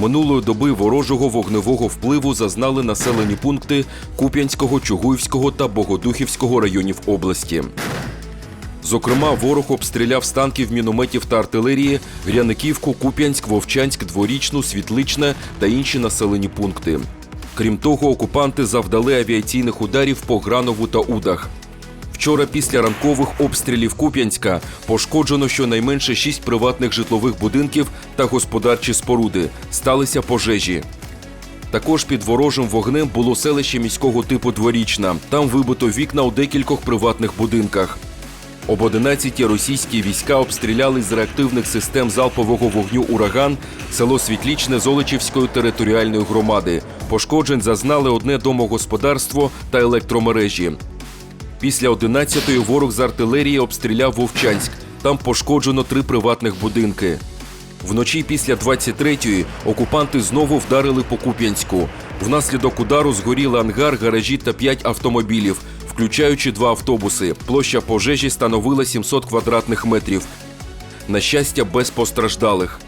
Минулої доби ворожого вогневого впливу зазнали населені пункти Куп'янського, Чугуївського та Богодухівського районів області. Зокрема, ворог обстріляв з танків, мінометів та артилерії Гряниківку, Куп'янськ, Вовчанськ, Дворічну, Світличне та інші населені пункти. Крім того, окупанти завдали авіаційних ударів по Гранову та Удах. Вчора після ранкових обстрілів Куп'янська пошкоджено щонайменше шість приватних житлових будинків та господарчі споруди. Сталися пожежі. Також під ворожим вогнем було селище міського типу Дворічна. Там вибито вікна у декількох приватних будинках. Об 11 російські війська обстріляли з реактивних систем залпового вогню ураган село Світлічне Золочівської територіальної громади. Пошкоджень зазнали одне домогосподарство та електромережі. Після 11-ї ворог з артилерії обстріляв Вовчанськ. Там пошкоджено три приватних будинки. Вночі після 23-ї окупанти знову вдарили по Куп'янську. Внаслідок удару згоріли ангар, гаражі та 5 автомобілів, включаючи два автобуси. Площа пожежі становила 700 квадратних метрів. На щастя, без постраждалих.